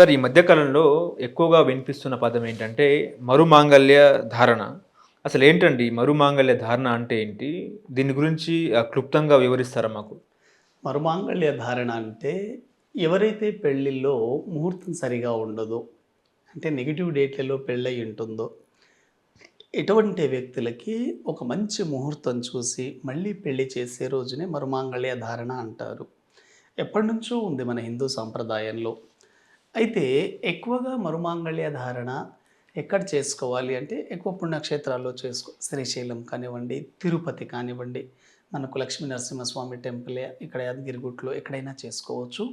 Sir ఈ మధ్యకాలంలో ఎక్కువగా వినిపిస్తున్న పదం ఏంటంటే మరుమాంగల్య ధారణ. అసలు ఏంటండి మరుమాంగల్య ధారణ అంటే ఏంటి? దీని గురించి ఆ, క్లుప్తంగా వివరిస్తారా మాకు? మరుమాంగళ్య ధారణ అంటే ఎవరైతే పెళ్ళిళ్ళో ముహూర్తం సరిగా ఉండదో అంటే నెగిటివ్ డేట్లలో పెళ్ళై ఉంటుందో ఎటువంటి వ్యక్తులకి ఒక మంచి ముహూర్తం చూసి మళ్ళీ పెళ్ళి చేసే రోజునే మరుమాంగళ్య ధారణ అంటారు. ఎప్పటి నుంచో ఉంది మన హిందూ సాంప్రదాయంలో. అయితే ఎక్కువగా మరుమాంగళ్య ధారణ ఎక్కడ చేసుకోవాలి అంటే ఎక్కువ పుణ్యక్షేత్రాల్లో చేసుకో శ్రీశైలం కానివ్వండి తిరుపతి కానివ్వండి మనకు లక్ష్మీ నరసింహస్వామి టెంపులే ఇక్కడ యాదగిరిగుట్లో ఎక్కడైనా చేసుకోవచ్చు.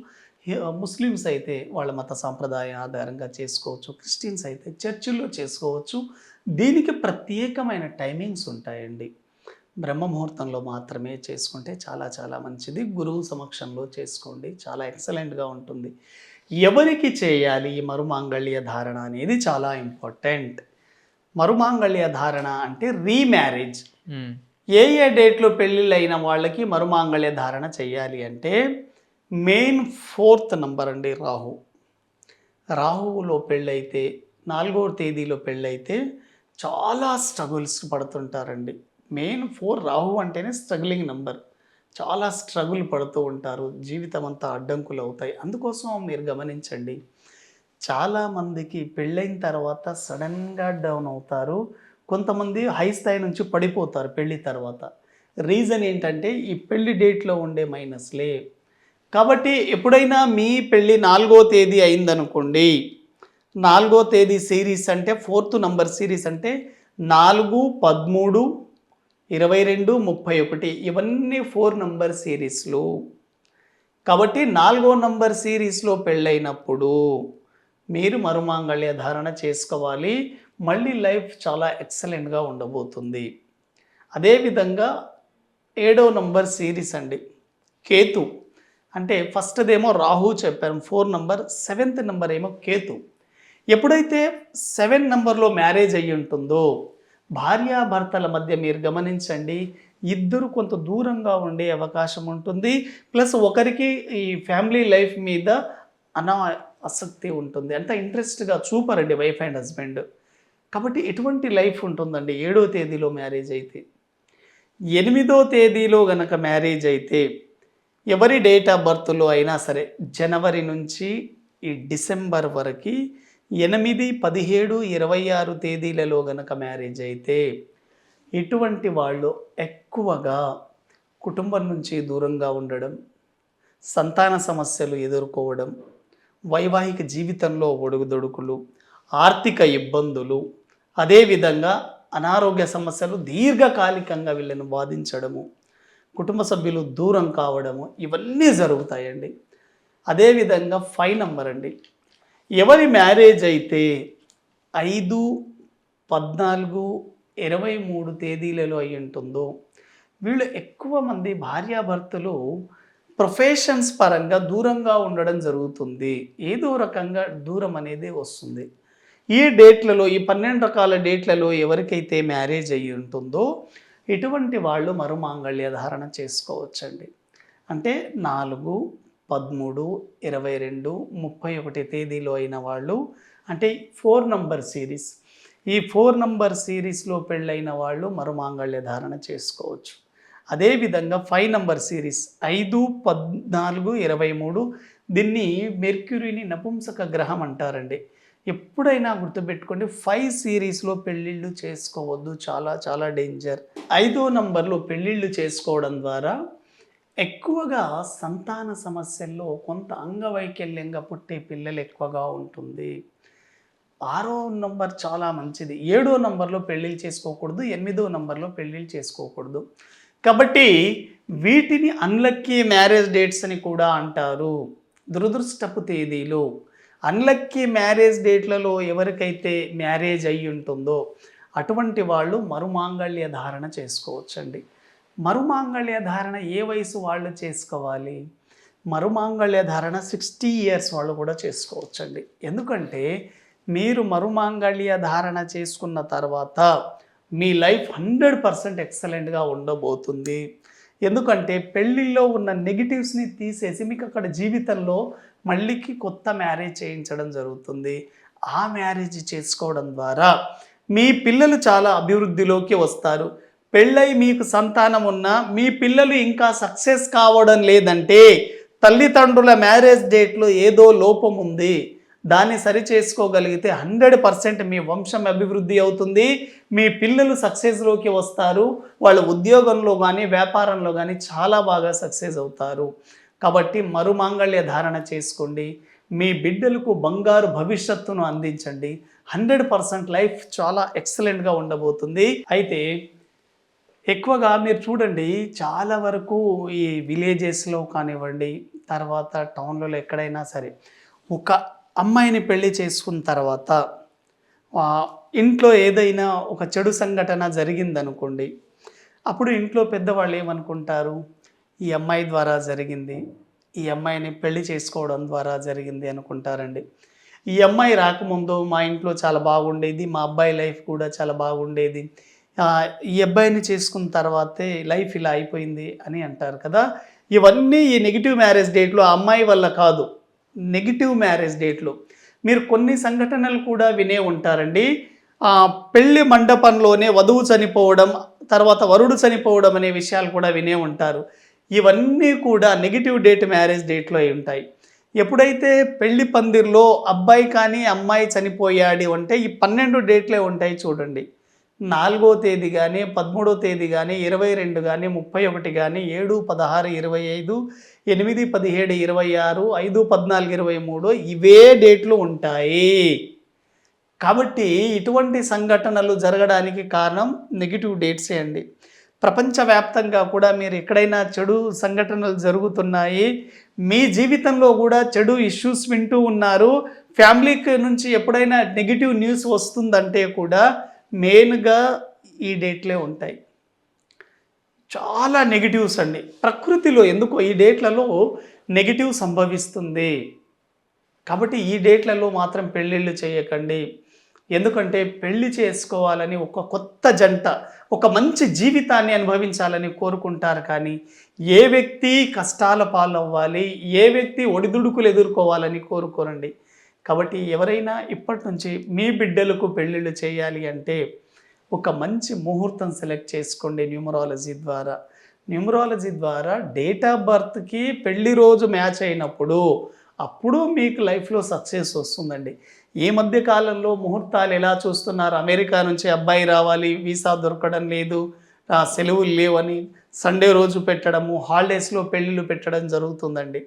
ముస్లిమ్స్ అయితే వాళ్ళ మత సాంప్రదాయ ఆధారంగా చేసుకోవచ్చు. క్రిస్టియన్స్ అయితే చర్చిల్లో చేసుకోవచ్చు. దీనికి ప్రత్యేకమైన టైమింగ్స్ ఉంటాయండి. బ్రహ్మ ముహూర్తంలో మాత్రమే చేసుకుంటే చాలా చాలా మంచిది. గురువు సమక్షంలో చేసుకోండి. చాలా ఎక్సలెంట్గా ఉంటుంది. ఎవరికి చేయాలి ఈ మరుమాంగళ్య ధారణ అనేది చాలా ఇంపార్టెంట్. మరుమాంగళ్య ధారణ అంటే రీమ్యారేజ్. ఏ ఏ డేట్లో పెళ్ళిళ్ళు అయిన వాళ్ళకి మరుమాంగళ్య ధారణ చేయాలి అంటే మెయిన్ ఫోర్త్ నంబర్ అండి రాహు. రాహువులో పెళ్ళైతే నాలుగో తేదీలో పెళ్ళైతే చాలా స్ట్రగుల్స్ పడుతుంటారండి. మెయిన్ ఫోర్ రాహు అంటేనే స్ట్రగ్లింగ్ నంబర్. చాలా స్ట్రగుల్ పడుతూ ఉంటారు. జీవితం అంతా అడ్డంకులు అవుతాయి అందుకోసం మీరు గమనించండి. చాలామందికి పెళ్ళైన తర్వాత సడన్గా డౌన్ అవుతారు. కొంతమంది హై స్థాయి నుంచి పడిపోతారు పెళ్ళి తర్వాత. రీజన్ ఏంటంటే ఈ పెళ్ళి డేట్లో ఉండే మైనస్లే. కాబట్టి ఎప్పుడైనా మీ పెళ్ళి నాలుగో తేదీ అయిందనుకోండి నాలుగో తేదీ సిరీస్ అంటే ఫోర్త్ నంబర్ సిరీస్ అంటే నాలుగు పదమూడు ఇరవై రెండు ముప్పై ఒకటి ఇవన్నీ ఫోర్ నంబర్ సిరీస్లు. కాబట్టి నాలుగో నంబర్ సిరీస్లో పెళ్ళైనప్పుడు మీరు మరుమాంగళ్య ధారణ చేసుకోవాలి. మళ్ళీ లైఫ్ చాలా ఎక్సలెంట్గా ఉండబోతుంది. అదేవిధంగా ఏడో నంబర్ సిరీస్ అండి కేతు. అంటే ఫస్ట్దేమో రాహు చెప్పారు ఫోర్ నంబర్ సెవెంత్ నెంబర్ ఏమో కేతు. ఎప్పుడైతే సెవెన్ నెంబర్లో మ్యారేజ్ అయ్యి ఉంటుందో భార్యాభర్తల మధ్య మీరు గమనించండి ఇద్దరు కొంత దూరంగా ఉండే అవకాశం ఉంటుంది. ప్లస్ ఒకరికి ఈ ఫ్యామిలీ లైఫ్ మీద అనా ఆసక్తి ఉంటుంది. అంత ఇంట్రెస్ట్గా చూపరండి వైఫ్ అండ్ హస్బెండ్. కాబట్టి ఎటువంటి లైఫ్ ఉంటుందండి? ఏడో తేదీలో మ్యారేజ్ అయితే ఎనిమిదో తేదీలో గనక మ్యారేజ్ అయితే ఎవరి డేట్ ఆఫ్ బర్త్లో అయినా సరే జనవరి నుంచి ఈ డిసెంబర్ వరకు ఎనిమిది పదిహేడు ఇరవై ఆరు తేదీలలో గనక మ్యారేజ్ అయితే ఇటువంటి వాళ్ళు ఎక్కువగా కుటుంబం నుంచి దూరంగా ఉండడం సంతాన సమస్యలు ఎదుర్కోవడం వైవాహిక జీవితంలో ఒడుగుదొడుకులు ఆర్థిక ఇబ్బందులు అదేవిధంగా అనారోగ్య సమస్యలు దీర్ఘకాలికంగా వీళ్ళని బాధించడము కుటుంబ సభ్యులు దూరం కావడము ఇవన్నీ జరుగుతాయండి. అదేవిధంగా ఫైవ్ నంబర్ అండి. ఎవరి మ్యారేజ్ అయితే ఐదు పద్నాలుగు ఇరవై మూడు తేదీలలో అయి ఉంటుందో వీళ్ళు ఎక్కువ మంది భార్యాభర్తలు ప్రొఫెషన్స్ పరంగా దూరంగా ఉండడం జరుగుతుంది. ఏదో రకంగా దూరం అనేది వస్తుంది. ఈ డేట్లలో ఈ పన్నెండు రకాల డేట్లలో ఎవరికైతే మ్యారేజ్ అయ్యి ఉంటుందో ఇటువంటి వాళ్ళు మరుమాంగళ్య ధారణ చేసుకోవచ్చండి. అంటే నాలుగు పదమూడు ఇరవై రెండు ముప్పై ఒకటి తేదీలో అయిన వాళ్ళు అంటే ఫోర్ నంబర్ సిరీస్. ఈ ఫోర్ నంబర్ సిరీస్లో పెళ్ళైన వాళ్ళు మరుమాంగళ్య ధారణ చేసుకోవచ్చు. అదేవిధంగా ఫైవ్ నంబర్ సిరీస్ ఐదు పద్నాలుగు ఇరవై మూడు దీన్ని మెర్క్యూరీని నపుంసక గ్రహం అంటారండి. ఎప్పుడైనా గుర్తుపెట్టుకోండి ఫైవ్ సిరీస్లో పెళ్ళిళ్ళు చేసుకోవద్దు చాలా చాలా డేంజర్. ఐదో నంబర్లో పెళ్ళిళ్ళు చేసుకోవడం ద్వారా ఎక్కువగా సంతాన సమస్యల్లో కొంత అంగవైకల్యంగా పుట్టే పిల్లలు ఎక్కువగా ఉంటుంది. ఆరో నంబర్ చాలా మంచిది. ఏడో నంబర్లో పెళ్ళిళ్ళు చేసుకోకూడదు ఎనిమిదో నంబర్లో పెళ్ళిళ్ళు చేసుకోకూడదు. కాబట్టి వీటిని అన్లక్కీ మ్యారేజ్ డేట్స్ అని కూడా అంటారు. దురదృష్టపు తేదీలు. అన్లక్కీ మ్యారేజ్ డేట్లలో ఎవరికైతే మ్యారేజ్ అయి ఉంటుందో అటువంటి వాళ్ళు మరుమాంగళ్య ధారణ చేసుకోవచ్చండి. మరుమాంగళ్య ధారణ ఏ వయసు వాళ్ళు చేసుకోవాలి? మరుమాంగళ్య ధారణ సిక్స్టీ ఇయర్స్ వాళ్ళు కూడా చేసుకోవచ్చండి. ఎందుకంటే మీరు మరుమాంగళ్య ధారణ చేసుకున్న తర్వాత మీ లైఫ్ హండ్రెడ్ పర్సెంట్ ఎక్సలెంట్గా ఉండబోతుంది. ఎందుకంటే పెళ్ళిల్లో ఉన్న నెగిటివ్స్ని తీసేసి మీకు అక్కడ జీవితంలో మళ్ళీకి కొత్త మ్యారేజ్ చేయించడం జరుగుతుంది. ఆ మ్యారేజ్ చేసుకోవడం ద్వారా మీ పిల్లలు చాలా అభివృద్ధిలోకి వస్తారు. పెళ్ళై మీకు సంతానం ఉన్నా మీ పిల్లలు ఇంకా సక్సెస్ కావడం లేదంటే తల్లిదండ్రుల మ్యారేజ్ డేట్లో ఏదో లోపం ఉంది. దాన్ని సరి చేసుకోగలిగితే హండ్రెడ్ పర్సెంట్ మీ వంశం అభివృద్ధి అవుతుంది. మీ పిల్లలు సక్సెస్లోకి వస్తారు. వాళ్ళ ఉద్యోగంలో కానీ వ్యాపారంలో కానీ చాలా బాగా సక్సెస్ అవుతారు. కాబట్టి మరుమాంగళ్య ధారణ చేసుకోండి. మీ బిడ్డలకు బంగారు భవిష్యత్తును అందించండి. హండ్రెడ్ పర్సెంట్ లైఫ్ చాలా ఎక్సలెంట్గా ఉండబోతుంది. అయితే ఎక్కువగా మీరు చూడండి చాలా వరకు ఈ విలేజెస్లో కానివ్వండి తర్వాత టౌన్లలో ఎక్కడైనా సరే ఒక అమ్మాయిని పెళ్ళి చేసుకున్న తర్వాత ఇంట్లో ఏదైనా ఒక చెడు సంఘటన జరిగిందనుకోండి అప్పుడు ఇంట్లో పెద్దవాళ్ళు ఏమనుకుంటారు? ఈ అమ్మాయి ద్వారా జరిగింది ఈ అమ్మాయిని పెళ్ళి చేసుకోవడం ద్వారా జరిగింది అనుకుంటారండి. ఈ అమ్మాయి రాకముందు మా ఇంట్లో చాలా బాగుండేది మా అబ్బాయి లైఫ్ కూడా చాలా బాగుండేది ఈ అబ్బాయిని చేసుకున్న తర్వాతే లైఫ్ ఇలా అయిపోయింది అని అంటారు కదా. ఇవన్నీ ఈ నెగిటివ్ మ్యారేజ్ డేట్లో ఆ అమ్మాయి వల్ల కాదు. నెగిటివ్ మ్యారేజ్ డేట్లు. మీరు కొన్ని సంఘటనలు కూడా వినే ఉంటారండి. పెళ్ళి పెళ్ళి మండపంలోనే వధువు చనిపోవడం తర్వాత వరుడు చనిపోవడం అనే విషయాలు కూడా వినే ఉంటారు. ఇవన్నీ కూడా నెగిటివ్ డేట్ మ్యారేజ్ డేట్లో అయి ఉంటాయి. ఎప్పుడైతే పెళ్ళి పందిర్లో అబ్బాయి కానీ అమ్మాయి చనిపోయాడు అంటే ఈ పన్నెండు డేట్లే ఉంటాయి చూడండి. నాలుగో తేదీ కానీ పదమూడో తేదీ కానీ ఇరవై రెండు కానీ ముప్పై ఒకటి కానీ ఏడు పదహారు ఇరవై ఐదు ఎనిమిది పదిహేడు ఇరవై ఆరు ఐదు పద్నాలుగు ఇరవై మూడు ఇవే డేట్లు ఉంటాయి. కాబట్టి ఇటువంటి సంఘటనలు జరగడానికి కారణం నెగిటివ్ డేట్సే అండి. ప్రపంచవ్యాప్తంగా కూడా మీరు ఎక్కడైనా చెడు సంఘటనలు జరుగుతున్నాయి మీ జీవితంలో కూడా చెడు ఇష్యూస్ వింటూ ఉన్నారు ఫ్యామిలీకి నుంచి ఎప్పుడైనా నెగిటివ్ న్యూస్ వస్తుందంటే కూడా మెయిన్గా ఈ డేట్లే ఉంటాయి. చాలా నెగిటివ్స్ అండి. ప్రకృతిలో ఎందుకో ఈ డేట్లలో నెగిటివ్ సంభవిస్తుంది. కాబట్టి ఈ డేట్లలో మాత్రం పెళ్ళిళ్ళు చేయకండి. ఎందుకంటే పెళ్ళి చేసుకోవాలని ఒక కొత్త జంట ఒక మంచి జీవితాన్ని అనుభవించాలని కోరుకుంటారు కానీ ఏ వ్యక్తి కష్టాల పాలవ్వాలి ఏ వ్యక్తి ఒడిదుడుకులు ఎదుర్కోవాలని కోరుకోరండి. కాబట్టి ఎవరైనా ఇప్పటి నుంచి మీ బిడ్డలకు పెళ్ళిళ్ళు చేయాలి అంటే ఒక మంచి ముహూర్తం సెలెక్ట్ చేసుకోండి న్యూమరాలజీ ద్వారా. న్యూమరాలజీ ద్వారా డేట్ ఆఫ్ బర్త్కి పెళ్ళి రోజు మ్యాచ్ అయినప్పుడు అప్పుడు మీకు లైఫ్లో సక్సెస్ వస్తుందండి. ఈ మధ్య కాలంలో ముహూర్తాలు ఎలా చూస్తున్నారు? అమెరికా నుంచి అబ్బాయి రావాలి వీసా దొరకడం లేదు సెలవులు లేవని సండే రోజు పెట్టడము హాలిడేస్లో పెళ్ళిళ్ళు పెట్టడం జరుగుతుందండి.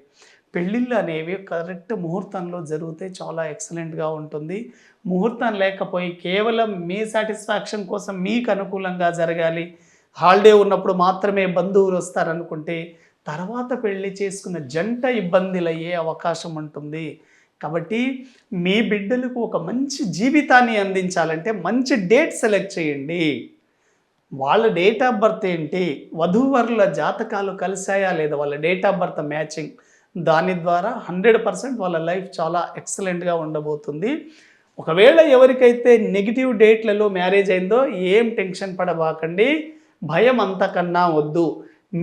పెళ్ళిళ్ళు అనేవి కరెక్ట్ ముహూర్తంలో జరిగితే చాలా ఎక్సలెంట్గా ఉంటుంది. ముహూర్తం లేకపోయి కేవలం మీ సాటిస్ఫాక్షన్ కోసం మీకు అనుకూలంగా జరగాలి. హాలిడే ఉన్నప్పుడు మాత్రమే బంధువులు వస్తారనుకుంటే తర్వాత పెళ్ళి చేసుకున్న జంట ఇబ్బందులు అయ్యే అవకాశం ఉంటుంది. కాబట్టి మీ బిడ్డలకు ఒక మంచి జీవితాన్ని అందించాలంటే మంచి డేట్ సెలెక్ట్ చేయండి. వాళ్ళ డేట్ ఆఫ్ బర్త్ ఏంటి? వధూవరుల జాతకాలు కలిసాయా లేదా? వాళ్ళ డేట్ ఆఫ్ బర్త్ మ్యాచింగ్. దాని ద్వారా హండ్రెడ్ పర్సెంట్ వాళ్ళ లైఫ్ చాలా ఎక్సలెంట్గా ఉండబోతుంది. ఒకవేళ ఎవరికైతే నెగిటివ్ డేట్లలో మ్యారేజ్ అయిందో ఏం టెన్షన్ పడబాకండి. భయం అంతకన్నా వద్దు.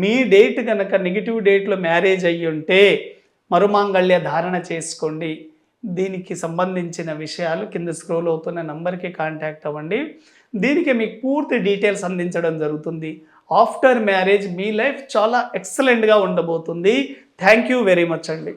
మీ డేట్ కనుక నెగిటివ్ డేట్లో మ్యారేజ్ అయ్యి ఉంటే మరుమాంగళ్య ధారణ చేసుకోండి. దీనికి సంబంధించిన విషయాలు కింద స్క్రోల్ అవుతున్న నంబర్కి కాంటాక్ట్ అవ్వండి. దీనికి మీకు పూర్తి డీటెయిల్స్ అందించడం జరుగుతుంది. ఆఫ్టర్ మ్యారేజ్ మీ లైఫ్ చాలా ఎక్సలెంట్గా ఉండబోతుంది. థ్యాంక్ యూ వెరీ మచ్ అండి